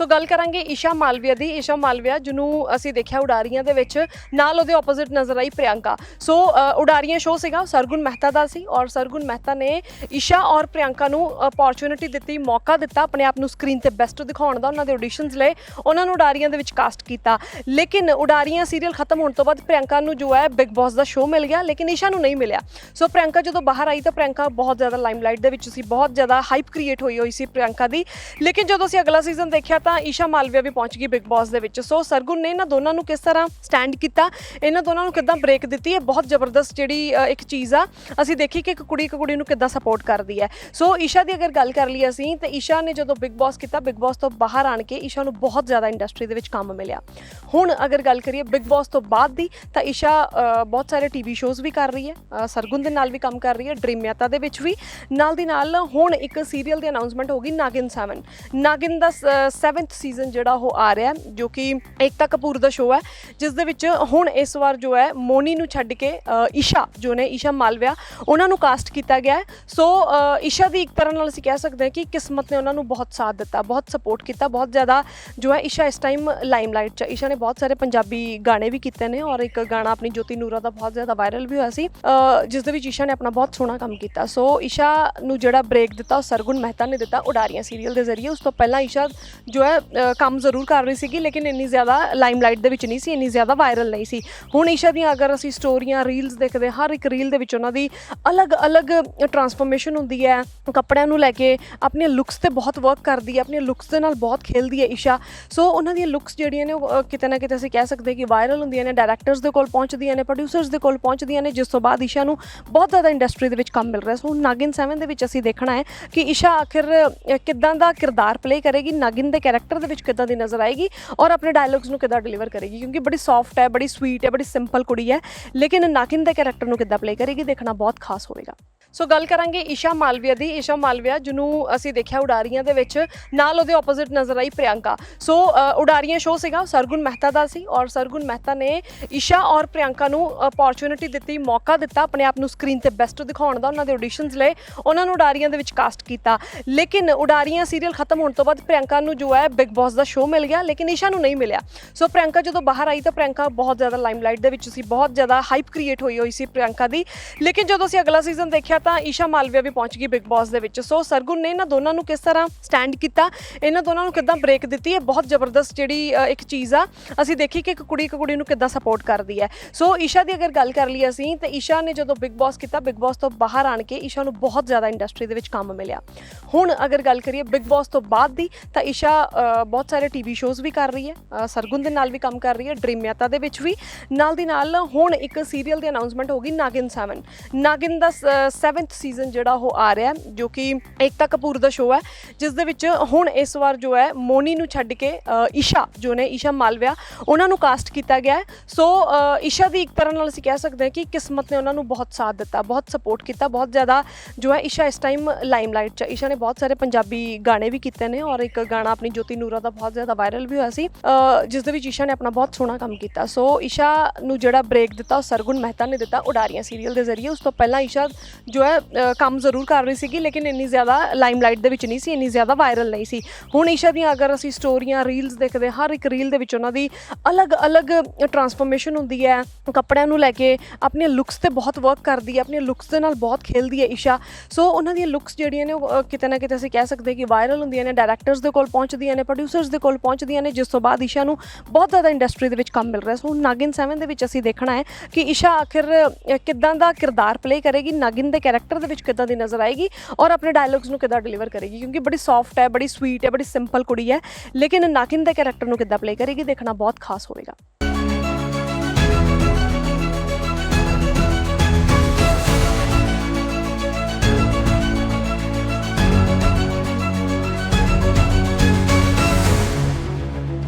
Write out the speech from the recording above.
ਸੋ ਗੱਲ ਕਰਾਂਗੇ ਈਸ਼ਾ ਮਾਲਵੀਆ ਦੀ। ਈਸ਼ਾ ਮਾਲਵੀਆ, ਜਿਹਨੂੰ ਅਸੀਂ ਦੇਖਿਆ ਉਡਾਰੀਆਂ ਦੇ ਵਿੱਚ, ਨਾਲ ਉਹਦੇ ਆਪੋਜ਼ਿਟ ਨਜ਼ਰ ਆਈ ਪ੍ਰਿਯੰਕਾ। ਸੋ ਉਡਾਰੀਆਂ ਸ਼ੋਅ ਸੀਗਾ ਸਰਗੁਣ ਮਹਿਤਾ ਦਾ ਸੀ ਔਰ ਸਰਗੁਣ ਮਹਿਤਾ ਨੇ ਈਸ਼ਾ ਔਰ ਪ੍ਰਿਯੰਕਾ ਨੂੰ ਅਪੋਰਚੁਨਿਟੀ ਦਿੱਤੀ, ਮੌਕਾ ਦਿੱਤਾ, ਆਪਣੇ ਆਪ ਨੂੰ ਸਕਰੀਨ ਤੇ ਬੈਸਟ ਦਿਖਾਉਣ ਦਾ, ਉਹਨਾਂ ਦੇ ਆਡੀਸ਼ਨਸ ਲਏ, ਉਹਨਾਂ ਨੂੰ ਉਡਾਰੀਆਂ ਦੇ ਵਿੱਚ ਕਾਸਟ ਕੀਤਾ। ਲੇਕਿਨ ਉਡਾਰੀਆਂ ਸੀਰੀਅਲ ਖਤਮ ਹੋਣ ਤੋਂ ਬਾਅਦ ਪ੍ਰਿਯੰਕਾ ਨੂੰ ਜੋ ਹੈ ਬਿਗ ਬਾਸ ਦਾ ਸ਼ੋਅ ਮਿਲ ਗਿਆ, ਲੇਕਿਨ ਈਸ਼ਾ ਨੂੰ ਨਹੀਂ ਮਿਲਿਆ। ਸੋ ਪ੍ਰਿਯੰਕਾ ਜਦੋਂ ਬਾਹਰ ਆਈ ਤਾਂ ਪ੍ਰਿਯੰਕਾ ਬਹੁਤ ਜ਼ਿਆਦਾ ਲਾਈਮਲਾਈਟ ਦੇ ਵਿੱਚ ਸੀ, ਬਹੁਤ ਜ਼ਿਆਦਾ ਹਾਈਪ ਕ੍ਰੀਏਟ ਹੋਈ ਹੋਈ ਸੀ ਪ੍ਰਿਯੰਕਾ ਦੀ। ਲੇਕਿਨ ਜਦੋਂ ਅਸੀਂ ਅਗਲਾ ਸੀਜ਼ਨ ਦੇਖਿਆ ਤਾਂ ਈਸ਼ਾ ਮਾਲਵੀਆ ਵੀ ਪਹੁੰਚ ਗਈ ਬਿਗ ਬਾਸ ਦੇ ਵਿੱਚ। ਸੋ ਸਰਗੁਣ ਨੇ ਇਹਨਾਂ ਦੋਨਾਂ ਨੂੰ ਕਿਸ ਤਰ੍ਹਾਂ ਸਟੈਂਡ ਕੀਤਾ? ਇਹਨਾਂ ਦੋਨਾਂ ਨੂੰ ਕਿੱਦਾਂ ਬ੍ਰੇਕ ਦਿੱਤੀ? ਹੈ ਬਹੁਤ ਜ਼ਬਰਦਸਤ ਜਿਹੜੀ ਇੱਕ ਚੀਜ਼ ਆ। ਅਸੀਂ ਦੇਖੀ ਕਿ ਇੱਕ ਕੁੜੀ ਇੱਕ ਕੁੜੀ ਨੂੰ ਕਿੱਦਾਂ ਸਪੋਰਟ ਕਰਦੀ ਹੈ। ਸੋ ਈਸ਼ਾ ਦੀ ਅਗਰ ਗੱਲ ਕਰ ਲਈ ਅਸੀਂ, ਤਾਂ ਈਸ਼ਾ ਨੇ ਜਦੋਂ ਬਿਗ ਬਾਸ ਕੀਤਾ, ਬਿਗ ਬਾਸ ਤੋਂ ਬਾਹਰ ਆਣ ਕੇ ਈਸ਼ਾ ਨੂੰ ਬਹੁਤ ਜ਼ਿਆਦਾ ਇੰਡਸਟਰੀ ਦੇ ਵਿੱਚ ਕੰਮ ਮਿਲਿਆ। ਹੁਣ ਅਗਰ ਗੱਲ ਕਰੀਏ ਬਿਗ ਬਾਸ ਤੋਂ ਬਾਅਦ ਦੀ, ਤਾਂ ਈਸ਼ਾ ਬਹੁਤ ਸਾਰੇ ਟੀਵੀ ਸ਼ੋਜ਼ ਵੀ ਕਰ ਰਹੀ ਹੈ। ਸਰਗੁਣ ਦੇ ਨਾਲ ਵੀ ਕੰਮ ਕਰ ਰਹੀ ਹੈ ਡ੍ਰੀਮ ਯਾਤਾ ਦੇ ਵਿੱਚ ਵੀ। ਨਾਲ ਦੀ ਨਾਲ ਹੁਣ ਇੱਕ ਸੀਰੀਅਲ ਦੀ ਅਨਾਉਂਸਮੈਂਟ ਹੋ ਗਈ ਨਾਗਿਨ 7 ਨਾਗਿਨ ਦਾ 7th ਸੀਜ਼ਨ ਜਿਹੜਾ ਉਹ ਆ ਰਿਹਾ ਜੋ ਕਿ ਏਕਤਾ ਕਪੂਰ ਦਾ ਸ਼ੋਅ ਹੈ, ਜਿਸ ਦੇ ਵਿੱਚ ਹੁਣ ਇਸ ਵਾਰ ਜੋ ਹੈ, ਮੋਨੀ ਨੂੰ ਛੱਡ ਕੇ ਈਸ਼ਾ, ਜੋ ਨੇ ਈਸ਼ਾ ਮਾਲਵਿਆ, ਉਹਨਾਂ ਨੂੰ ਕਾਸਟ ਕੀਤਾ ਗਿਆ ਹੈ। ਸੋ ਈਸ਼ਾ ਦੀ ਇੱਕ ਤਰ੍ਹਾਂ ਨਾਲ ਅਸੀਂ ਕਹਿ ਸਕਦੇ ਹਾਂ ਕਿ ਕਿਸਮਤ ਨੇ ਉਹਨਾਂ ਨੂੰ ਬਹੁਤ ਸਾਥ ਦਿੱਤਾ, ਬਹੁਤ ਸਪੋਰਟ ਕੀਤਾ, ਬਹੁਤ ਜ਼ਿਆਦਾ ਜੋ ਹੈ ਈਸ਼ਾ ਇਸ ਟਾਈਮ ਲਾਈਮਲਾਈਟ 'ਚ ਈਸ਼ਾ ਨੇ ਬਹੁਤ ਸਾਰੇ ਪੰਜਾਬੀ ਗਾਣੇ ਵੀ ਕੀਤੇ ਨੇ ਔਰ ਇੱਕ ਗਾਣਾ ਆਪਣੀ ਜੋਤੀ ਨੂਰਾ ਦਾ ਬਹੁਤ ਜ਼ਿਆਦਾ ਵਾਇਰਲ ਵੀ ਹੋਇਆ ਸੀ ਜਿਸ ਦੇ ਵਿੱਚ ਈਸ਼ਾ ਨੇ ਆਪਣਾ ਬਹੁਤ ਸੋਹਣਾ ਕੰਮ ਕੀਤਾ। ਸੋ ਈਸ਼ਾ ਨੂੰ ਜਿਹੜਾ ਬ੍ਰੇਕ ਦਿੱਤਾ, ਉਹ ਸਰਗੁਣ ਮਹਿਤਾ ਨੇ ਦਿੱਤਾ ਉਡਾਰੀਆਂ ਸੀਰੀਅਲ ਦੇ ਜ਼ਰੀਏ। ਉਸ ਤੋਂ ਪਹਿਲਾਂ ਈਸ਼ਾ ਜੋ ਜੋ ਹੈ ਕੰਮ ਜ਼ਰੂਰ ਕਰ ਰਹੀ ਸੀਗੀ ਲੇਕਿਨ ਇੰਨੀ ਜ਼ਿਆਦਾ ਲਾਈਮਲਾਈਟ ਦੇ ਵਿੱਚ ਨਹੀਂ ਸੀ ਇੰਨੀ ਜ਼ਿਆਦਾ ਵਾਇਰਲ ਨਹੀਂ ਸੀ। ਹੁਣ ਈਸ਼ਾ ਦੀਆਂ ਅਗਰ ਅਸੀਂ ਸਟੋਰੀਆਂ ਰੀਲਸ ਦੇਖਦੇ ਹਾਂ, ਹਰ ਇੱਕ ਰੀਲ ਦੇ ਵਿੱਚ ਉਹਨਾਂ ਦੀ ਅਲੱਗ-ਅਲੱਗ ਟਰਾਂਸਫਰਮੇਸ਼ਨ ਹੁੰਦੀ ਹੈ। ਕੱਪੜਿਆਂ ਨੂੰ ਲੈ ਕੇ ਆਪਣੀਆਂ ਲੁੱਕਸ ਤੇ ਬਹੁਤ ਵਰਕ ਕਰਦੀ ਹੈ ਆਪਣੀਆਂ ਲੁੱਕਸ ਦੇ ਨਾਲ ਬਹੁਤ ਖੇਲਦੀ ਹੈ ਈਸ਼ਾ। ਸੋ ਉਹਨਾਂ ਦੀਆਂ ਲੁੱਕਸ ਜਿਹੜੀਆਂ ਨੇ ਉਹ ਕਿਤੇ ਨਾ ਕਿਤੇ ਅਸੀਂ ਕਹਿ ਸਕਦੇ ਕਿ ਵਾਇਰਲ ਹੁੰਦੀਆਂ ਨੇ ਡਾਇਰੈਕਟਰਸ ਦੇ ਕੋਲ ਪਹੁੰਚਦੀਆਂ ਨੇ ਪ੍ਰੋਡਿਊਸਰਸ ਦੇ ਕੋਲ ਪਹੁੰਚਦੀਆਂ ਨੇ ਜਿਸ ਤੋਂ ਬਾਅਦ ਈਸ਼ਾ ਨੂੰ ਬਹੁਤ ਜ਼ਿਆਦਾ ਇੰਡਸਟਰੀ ਦੇ ਵਿੱਚ ਕੰਮ ਮਿਲ ਰਿਹਾ ਸੋ ਹੁਣ ਨਾਗਿਨ 7 ਦੇ ਵਿੱਚ ਅਸੀਂ ਦੇਖਣਾ ਹੈ ਕਿ ਈਸ਼ਾ ਆਖਿਰ ਅ, ਕਿੱਦਾਂ ਦਾ ਕਿਰਦਾਰ ਪਲੇ ਕਰੇਗੀ ਨਾਗਿਨ ਦੇ ਕੈਰੈਕਟਰ ਦੇ ਵਿੱਚ ਕਿੱਦਾਂ ਦੀ ਨਜ਼ਰ ਆਏਗੀ ਔਰ ਆਪਣੇ ਡਾਇਲੌਗਸ ਨੂੰ ਕਿੱਦਾਂ ਡਿਲੀਵਰ ਕਰੇਗੀ? ਕਿਉਂਕਿ ਬੜੀ ਸੌਫਟ ਹੈ, ਬੜੀ ਸਵੀਟ ਹੈ, ਬੜੀ ਸਿੰਪਲ ਕੁੜੀ ਹੈ, ਲੇਕਿਨ ਨਾਕਿਨ ਦੇ ਕੈਰੈਕਟਰ ਨੂੰ ਕਿੱਦਾਂ ਪਲੇ ਕਰੇਗੀ? ਦੇਖਣਾ ਬਹੁਤ ਖਾਸ ਹੋਵੇਗਾ। ਸੋ ਗੱਲ ਕਰਾਂਗੇ ਈਸ਼ਾ ਮਾਲਵੀਆ ਦੀ। ਈਸ਼ਾ ਮਾਲਵੀਆ, ਜਿਹਨੂੰ ਅਸੀਂ ਦੇਖਿਆ ਉਡਾਰੀਆਂ ਦੇ ਵਿੱਚ, ਨਾਲ ਉਹਦੇ ਆਪੋਜ਼ਿਟ ਨਜ਼ਰ ਆਈ ਪ੍ਰਿਯੰਕਾ। ਸੋ ਉਡਾਰੀਆਂ ਸ਼ੋਅ ਸੀਗਾ ਸਰਗੁਣ ਮਹਿਤਾ ਦਾ ਸੀ ਔਰ ਸਰਗੁਣ ਮਹਿਤਾ ਨੇ ਈਸ਼ਾ ਔਰ ਪ੍ਰਿਯੰਕਾ ਨੂੰ ਅਪੋਰਚੁਨਿਟੀ ਦਿੱਤੀ, ਮੌਕਾ ਦਿੱਤਾ ਆਪਣੇ ਆਪ ਨੂੰ ਸਕਰੀਨ ਤੇ ਬੈਸਟ ਦਿਖਾਉਣ ਦਾ, ਉਹਨਾਂ ਦੇ ਆਡੀਸ਼ਨਸ ਲਏ, ਉਹਨਾਂ ਨੂੰ ਉਡਾਰੀਆਂ ਦੇ ਵਿੱਚ ਕਾਸਟ ਕੀਤਾ। ਲੇਕਿਨ ਉਡਾਰੀਆਂ ਸੀਰੀਅਲ ਖਤਮ ਹੋਣ ਤੋਂ ਬਾਅਦ ਪ੍ਰਿਯੰਕਾ ਨੂੰ ਜੋ ਹੈ ਬਿਗ ਬਾਸ ਦਾ ਸ਼ੋਅ ਮਿਲ ਗਿਆ, ਲੇਕਿਨ ਈਸ਼ਾ ਨੂੰ ਨਹੀਂ ਮਿਲਿਆ। ਸੋ ਪ੍ਰਿਯੰਕਾ ਜਦੋਂ ਬਾਹਰ ਆਈ ਤਾਂ ਪ੍ਰਿਯੰਕਾ ਬਹੁਤ ਜ਼ਿਆਦਾ ਲਾਈਮਲਾਈਟ ਦੇ ਵਿੱਚ ਸੀ, ਬਹੁਤ ਜ਼ਿਆਦਾ ਹਾਈਪ ਕ੍ਰੀਏਟ ਹੋਈ ਹੋਈ ਸੀ ਪ੍ਰਿਯੰਕਾ ਦੀ। ਲੇਕਿਨ ਜਦੋਂ ਅਸੀਂ ਅਗਲਾ ਸੀਜ਼ਨ ਦੇਖਿਆ ਤਾਂ ਈਸ਼ਾ ਮਾਲਵੀਆ ਵੀ ਪਹੁੰਚ ਗਈ ਬਿਗ ਬਾਸ ਦੇ ਵਿੱਚ। ਸੋ ਸਰਗੁਣ ਨੇ ਇਹਨਾਂ ਦੋਨਾਂ ਨੂੰ ਕਿਸ ਤਰ੍ਹਾਂ ਸਟੈਂਡ ਕੀਤਾ? ਇਹਨਾਂ ਦੋਨਾਂ ਨੂੰ ਕਿੱਦਾਂ ਬ੍ਰੇਕ ਦਿੱਤੀ? ਹੈ ਬਹੁਤ ਜ਼ਬਰਦਸਤ ਜਿਹੜੀ ਇੱਕ ਚੀਜ਼ ਆ। ਅਸੀਂ ਦੇਖੀ ਕਿ ਇੱਕ ਕੁੜੀ ਇੱਕ ਕੁੜੀ ਨੂੰ ਕਿੱਦਾਂ ਸਪੋਰਟ ਕਰਦੀ ਹੈ। ਸੋ ਈਸ਼ਾ ਦੀ ਅਗਰ ਗੱਲ ਕਰ ਲਈ ਅਸੀਂ, ਤਾਂ ਈਸ਼ਾ ਨੇ ਜਦੋਂ ਬਿਗ ਬਾਸ ਕੀਤਾ, ਬਿਗ ਬਾਸ ਤੋਂ ਬਾਹਰ ਆਣ ਕੇ ਈਸ਼ਾ ਨੂੰ ਬਹੁਤ ਜ਼ਿਆਦਾ ਇੰਡਸਟਰੀ ਦੇ ਵਿੱਚ ਕੰਮ ਮਿਲਿਆ। ਹੁਣ ਅਗਰ ਗੱਲ ਕਰੀਏ ਬਿਗ ਬਾਸ ਤੋਂ ਬਾਅਦ ਦੀ, ਤਾਂ ਈਸ਼ਾ ਬਹੁਤ ਸਾਰੇ ਟੀਵੀ ਸ਼ੋਜ਼ ਵੀ ਕਰ ਰਹੀ ਹੈ। ਸਰਗੁਣ ਦੇ ਨਾਲ ਵੀ ਕੰਮ ਕਰ ਰਹੀ ਹੈ ਡ੍ਰੀਮ ਯਾਤਾ ਦੇ ਵਿੱਚ ਵੀ। ਨਾਲ ਦੀ ਨਾਲ ਹੁਣ ਇੱਕ ਸੀਰੀਅਲ ਦੀ ਅਨਾਉਂਸਮੈਂਟ ਹੋ ਗਈ ਨਾਗਿਨ 7 ਨਾਗਿਨ ਦਾ 7th ਸੀਜ਼ਨ ਜਿਹੜਾ ਉਹ ਆ ਰਿਹਾ ਜੋ ਕਿ ਏਕਤਾ ਕਪੂਰ ਦਾ ਸ਼ੋਅ ਹੈ, ਜਿਸ ਦੇ ਵਿੱਚ ਹੁਣ ਇਸ ਵਾਰ ਜੋ ਹੈ, ਮੋਨੀ ਨੂੰ ਛੱਡ ਕੇ ਈਸ਼ਾ, ਜੋ ਨੇ ਈਸ਼ਾ ਮਾਲਵਿਆ, ਉਹਨਾਂ ਨੂੰ ਕਾਸਟ ਕੀਤਾ ਗਿਆ ਹੈ। ਸੋ ਈਸ਼ਾ ਦੀ ਇੱਕ ਤਰ੍ਹਾਂ ਨਾਲ ਅਸੀਂ ਕਹਿ ਸਕਦੇ ਹਾਂ ਕਿ ਕਿਸਮਤ ਨੇ ਉਹਨਾਂ ਨੂੰ ਬਹੁਤ ਸਾਥ ਦਿੱਤਾ, ਬਹੁਤ ਸਪੋਰਟ ਕੀਤਾ, ਬਹੁਤ ਜ਼ਿਆਦਾ ਜੋ ਹੈ ਈਸ਼ਾ ਇਸ ਟਾਈਮ ਲਾਈਮਲਾਈਟ 'ਚ ਈਸ਼ਾ ਨੇ ਬਹੁਤ ਸਾਰੇ ਪੰਜਾਬੀ ਗਾਣੇ ਵੀ ਕੀਤੇ ਨੇ ਔਰ ਇੱਕ ਗਾਣਾ ਆਪਣੀ ਜੋਤੀ ਨੂਰਾ ਦਾ ਬਹੁਤ ਜ਼ਿਆਦਾ ਵਾਇਰਲ ਵੀ ਹੋਇਆ ਸੀ ਜਿਸ ਦੇ ਵਿੱਚ ਈਸ਼ਾ ਨੇ ਆਪਣਾ ਬਹੁਤ ਸੋਹਣਾ ਕੰਮ ਕੀਤਾ। ਸੋ ਈਸ਼ਾ ਨੂੰ ਜਿਹੜਾ ਬ੍ਰੇਕ ਦਿੱਤਾ, ਉਹ ਸਰਗੁਣ ਮਹਿਤਾ ਨੇ ਦਿੱਤਾ ਉਡਾਰੀਆਂ ਸੀਰੀਅਲ ਦੇ ਜ਼ਰੀਏ। ਉਸ ਤੋਂ ਪਹਿਲਾਂ ਈਸ਼ਾ ਜੋ ਜੋ ਹੈ ਕੰਮ ਜ਼ਰੂਰ ਕਰ ਰਹੀ ਸੀਗੀ ਲੇਕਿਨ ਇੰਨੀ ਜ਼ਿਆਦਾ ਲਾਈਮਲਾਈਟ ਦੇ ਵਿੱਚ ਨਹੀਂ ਸੀ ਇੰਨੀ ਜ਼ਿਆਦਾ ਵਾਇਰਲ ਨਹੀਂ ਸੀ। ਹੁਣ ਈਸ਼ਾ ਦੀਆਂ ਅਗਰ ਅਸੀਂ ਸਟੋਰੀਆਂ ਰੀਲਸ ਦੇਖਦੇ ਹਾਂ, ਹਰ ਇੱਕ ਰੀਲ ਦੇ ਵਿੱਚ ਉਹਨਾਂ ਦੀ ਅਲੱਗ-ਅਲੱਗ ਟਰਾਂਸਫਰਮੇਸ਼ਨ ਹੁੰਦੀ ਹੈ। ਕੱਪੜਿਆਂ ਨੂੰ ਲੈ ਕੇ ਆਪਣੀਆਂ ਲੁੱਕਸ ਤੇ ਬਹੁਤ ਵਰਕ ਕਰਦੀ ਹੈ ਆਪਣੀਆਂ ਲੁੱਕਸ ਦੇ ਨਾਲ ਬਹੁਤ ਖੇਲਦੀ ਹੈ ਈਸ਼ਾ। ਸੋ ਉਹਨਾਂ ਦੀਆਂ ਲੁੱਕਸ ਜਿਹੜੀਆਂ ਨੇ ਉਹ ਕਿਤੇ ਨਾ ਕਿਤੇ ਅਸੀਂ ਕਹਿ ਸਕਦੇ ਕਿ ਵਾਇਰਲ ਹੁੰਦੀਆਂ ਨੇ ਡਾਇਰੈਕਟਰਸ ਦੇ ਕੋਲ ਪਹੁੰਚਦੀਆਂ ਨੇ ਪ੍ਰੋਡਿਊਸਰਸ ਦੇ ਕੋਲ ਪਹੁੰਚਦੀਆਂ ਨੇ ਜਿਸ ਤੋਂ ਬਾਅਦ ਈਸ਼ਾ ਨੂੰ ਬਹੁਤ ਜ਼ਿਆਦਾ ਇੰਡਸਟਰੀ ਦੇ ਵਿੱਚ ਕੰਮ ਮਿਲ ਰਿਹਾ ਸੋ ਹੁਣ ਨਾਗਿਨ 7 ਦੇ ਵਿੱਚ ਅਸੀਂ ਦੇਖਣਾ ਹੈ ਕਿ ਈਸ਼ਾ ਆਖਿਰ ਅ, ਕਿੱਦਾਂ ਦਾ ਕਿਰਦਾਰ ਪਲੇ ਕਰੇਗੀ ਨਾਗਿਨ ਦੇ ਕੈਰੈਕਟਰ ਦੇ ਵਿੱਚ ਕਿੱਦਾਂ ਦੀ ਨਜ਼ਰ ਆਏਗੀ ਔਰ ਆਪਣੇ ਡਾਇਲੌਗਸ ਨੂੰ ਕਿੱਦਾਂ ਡਿਲੀਵਰ ਕਰੇਗੀ? ਕਿਉਂਕਿ ਬੜੀ ਸੌਫਟ ਹੈ, ਬੜੀ ਸਵੀਟ ਹੈ, ਬੜੀ ਸਿੰਪਲ ਕੁੜੀ ਹੈ, ਲੇਕਿਨ ਨਾਕਿਨ ਦੇ ਕੈਰੈਕਟਰ ਨੂੰ ਕਿੱਦਾਂ ਪਲੇ ਕਰੇਗੀ? ਦੇਖਣਾ ਬਹੁਤ ਖਾਸ ਹੋਵੇਗਾ।